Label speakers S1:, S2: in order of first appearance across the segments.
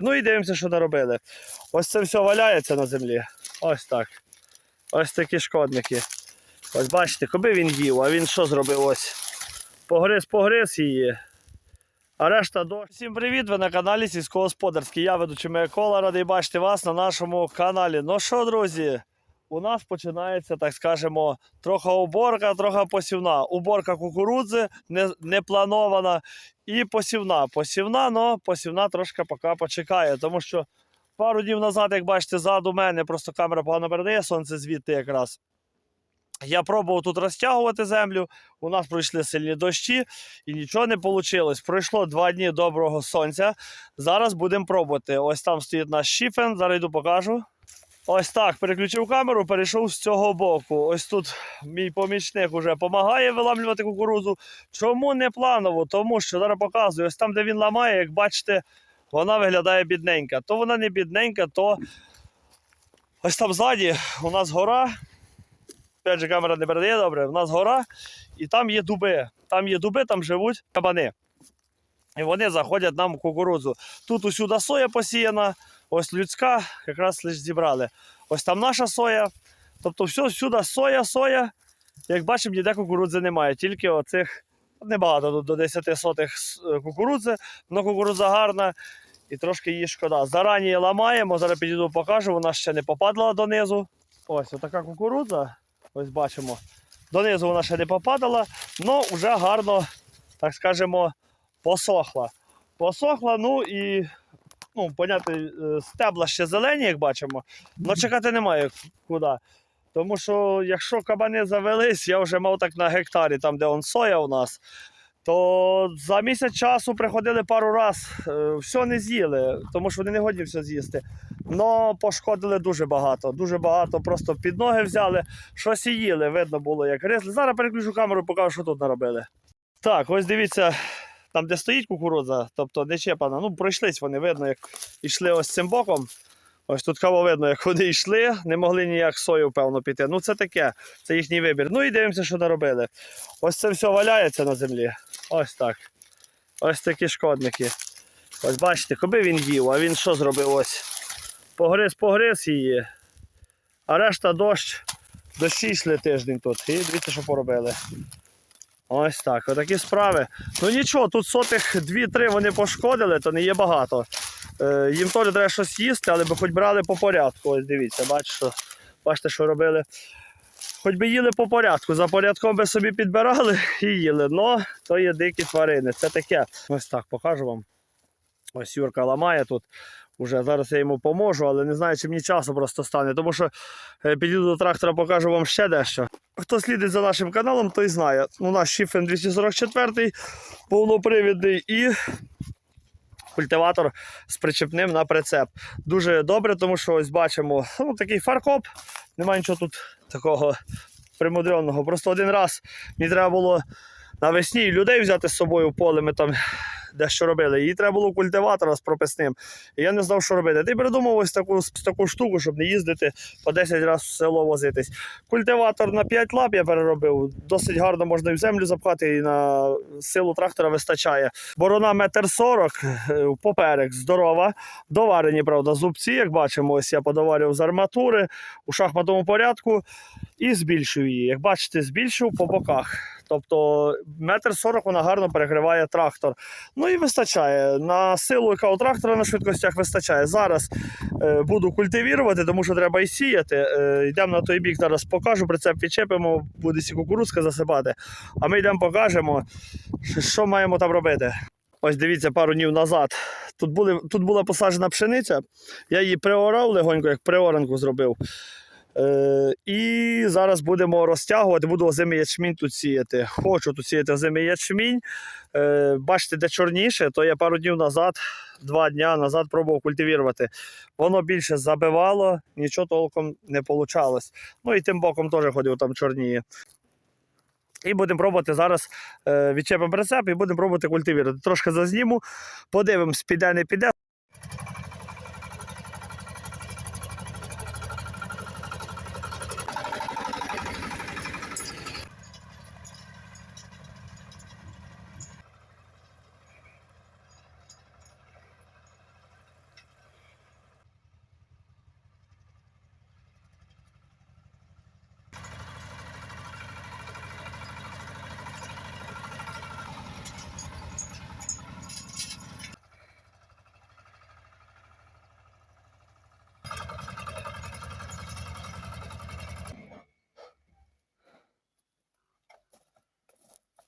S1: Ну і дивимося, що наробили. Ось це все валяється на землі. Ось так. Ось такі шкодники. Ось бачите, коби він їв, а він що зробив ось? Погриз, погриз її. А решта дощ. Всім привіт! Ви на каналі Сільськогосподарський. Я ведучий Микола, радий бачити вас на нашому каналі. Ну що, друзі, у нас починається, так скажемо, трохи уборка, трохи посівна. Уборка кукурудзи не, не планована і посівна. Посівна, але посівна трошки поки почекає, тому що пару днів назад, як бачите, ззаду мене просто камера погано передає сонце звідти якраз. Я пробував тут розтягувати землю. У нас пройшли сильні дощі і нічого не вийшло. Пройшло два дні доброго сонця. Зараз будемо пробувати. Ось там стоїть наш шіфен. Зараз йду покажу. Ось так, переключив камеру, перейшов з цього боку. Ось тут мій помічник вже допомагає виламлювати кукурудзу. Чому не планово? Тому що зараз показую, ось там, де він ламає, як бачите, вона виглядає бідненька. То вона не бідненька, то ось там ззаді у нас гора. Опять же, камера не передає добре. У нас гора, і там є дуби. Там є дуби, там живуть кабани. І вони заходять нам в кукурудзу. Тут усюди соя посіяна, ось людська, якраз лише зібрали. Ось там наша соя. Тобто все всюди соя, соя. Як бачимо, ніде кукурудзи немає. Тільки оцих небагато до 10 сотих е, кукурудзи, але кукурудза гарна і трошки її шкода. Зарані ламаємо, зараз підійду покажу, вона ще не попадала донизу. Ось отака кукурудза. Ось бачимо. Донизу вона ще не попадала, але вже гарно, так скажемо, посохла. Посохла, ну і, ну, поняти, е, стебла ще зелені, як бачимо, але чекати немає куди. Тому що якщо кабани завелись, я вже мав так на гектарі, там де он соя у нас, то за місяць часу приходили пару раз, е, все не з'їли, тому що вони не годні все з'їсти. Но пошкодили дуже багато. Дуже багато просто під ноги взяли, щось і їли, видно було, як гризли. Зараз переключу камеру, покажу, що тут наробили. Так, ось дивіться, там, де стоїть кукурудза, тобто не чепана. Ну, пройшлись вони, видно, як йшли ось цим боком. Ось тут каво видно, як вони йшли, не могли ніяк сою, певно, піти. Ну, це таке, це їхній вибір. Ну і дивимося, що наробили. Ось це все валяється на землі. Ось так. Ось такі шкодники. Ось бачите, коби він їв, а він що зробив ось? Погриз, погриз її. А решта дощ, дощі йшли тиждень тут. І дивіться, що поробили. Ось так, отакі справи. Ну нічого, тут сотих 2-3 вони пошкодили, то не є багато. Е, їм теж треба щось їсти, але би хоч брали по порядку. Ось дивіться, бачите, що, бачите, що робили. Хоч би їли по порядку, за порядком би собі підбирали і їли. Но то є дикі тварини. Це таке. Ось так покажу вам. Ось Юрка ламає тут. Уже зараз я йому поможу, але не знаю, чи мені часу просто стане. Тому що е, підійду до трактора, покажу вам ще дещо. Хто слідить за нашим каналом, той знає. У нас Шіфен 244 повнопривідний і культиватор з причепним на прицеп. Дуже добре, тому що ось бачимо ну, такий фаркоп. Немає нічого тут такого примудреного. Просто один раз мені треба було навесні людей взяти з собою в поле. Ми там дещо робили. Їй треба було культиватора з прописним. І я не знав, що робити. Ти придумав ось таку, таку штуку, щоб не їздити по 10 разів в село возитись. Культиватор на 5 лап я переробив. Досить гарно можна і в землю запхати, і на силу трактора вистачає. Борона метр сорок, е, поперек здорова. Доварені, правда, зубці, як бачимо, ось я подоварював з арматури у шахматовому порядку і збільшив її. Як бачите, збільшив по боках. Тобто метр сорок вона гарно перекриває трактор. Ну і вистачає. На силу, яка у трактора на швидкостях вистачає. Зараз е, буду культивірувати, тому що треба і сіяти. Е, йдемо на той бік, зараз покажу, прицеп відчепимо, буде сі кукурудзка засипати. А ми йдемо покажемо, що маємо там робити. Ось дивіться, пару днів назад. Тут, були, тут була посаджена пшениця. Я її приорав легонько, як приоранку зробив. Е, і зараз будемо розтягувати, буду озимий ячмінь тут сіяти. Хочу тут сіяти озимий ячмінь. Е, бачите, де чорніше, то я пару днів назад, два дні назад пробував культивірувати. Воно більше забивало, нічого толком не вийшло. Ну і тим боком теж ходив там чорніє. І будемо пробувати зараз е, відчепимо прицеп і будемо пробувати культивірувати. Трошки зазніму, подивимось, піде, не піде.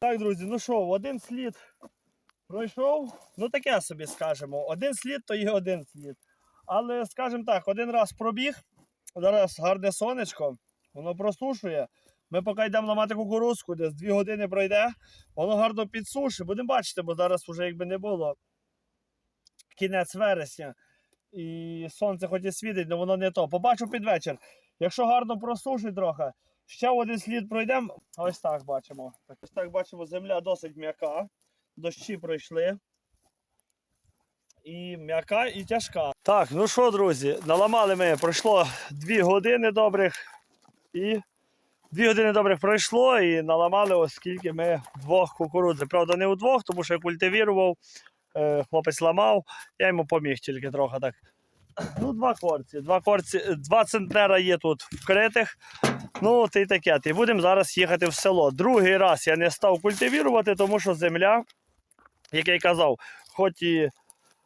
S1: Так, друзі, ну що, один слід пройшов. Ну таке собі скажемо. Один слід то є один слід. Але, скажімо так, один раз пробіг. Зараз гарне сонечко, воно просушує. Ми поки йдемо ламати кукурузку, десь 2 години пройде, воно гарно підсушить. Будемо бачити, бо зараз вже якби не було кінець вересня. І сонце хоч і світить, але воно не то. Побачу під вечір. Якщо гарно просушить трохи, ще один слід пройдемо. Ось так бачимо. Ось так бачимо, земля досить м'яка. Дощі пройшли. І м'яка, і тяжка. Так, ну що, друзі, наламали ми. Пройшло 2 години добрих. І 2 години добрих пройшло і наламали, оскільки ми двох кукурудзи. Правда, не удвох, тому що я культивірував, е, хлопець ламав, я йому поміг тільки трохи так. Ну, два корці. Два, корці, два центнера є тут вкритих. Ну, ти таке. І будемо зараз їхати в село. Другий раз я не став культивірувати, тому що земля, як я й казав, хоч і,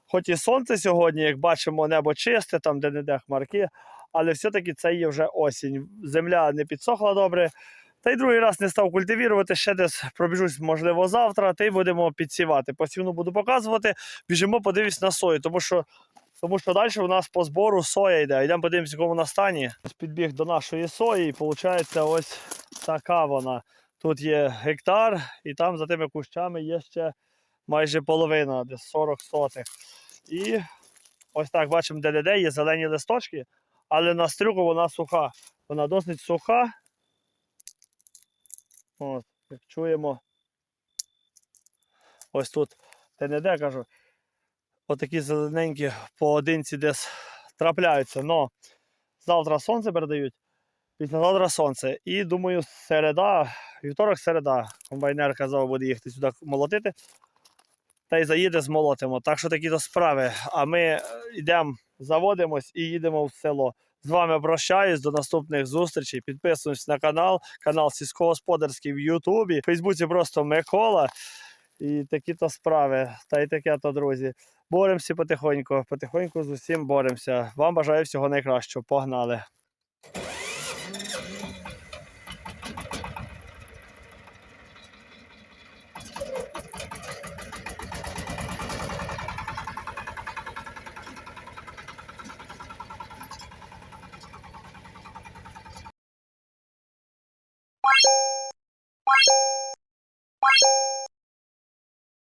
S1: хоч і сонце сьогодні, як бачимо, небо чисте, там де-не-де хмарки, але все-таки це є вже осінь. Земля не підсохла добре. Та й другий раз не став культивірувати, ще десь пробіжусь, можливо, завтра, та й будемо підсівати. Посівну буду показувати, біжимо, подивись на сою, тому що, тому що далі у нас по збору соя йде. Йдемо подивимося, в якому вона стані. Підбіг до нашої сої, і виходить, ось така вона. Тут є гектар, і там за тими кущами є ще майже половина, десь 40 сотих. І ось так бачимо, де-де-де є зелені листочки, але на стрюку вона суха. Вона досить суха. От, як чуємо. Ось тут де-не-де, кажу. Отакі зелененькі поодинці десь трапляються. Но завтра сонце передають, післязавтра сонце. І думаю, середа, вівторок середа. Комбайнер казав, буде їхати сюди молотити. Та й заїде, змолотимо. Так що такі то справи. А ми е, йдемо, заводимось і їдемо в село. З вами прощаюсь, до наступних зустрічей. Підписуйтесь на канал, канал сільськогосподарський в Ютубі. В Фейсбуці просто Микола. І такі то справи. Та й таке то, друзі. Боремося потихоньку, потихоньку з усім боремося. Вам бажаю всього найкращого. Погнали!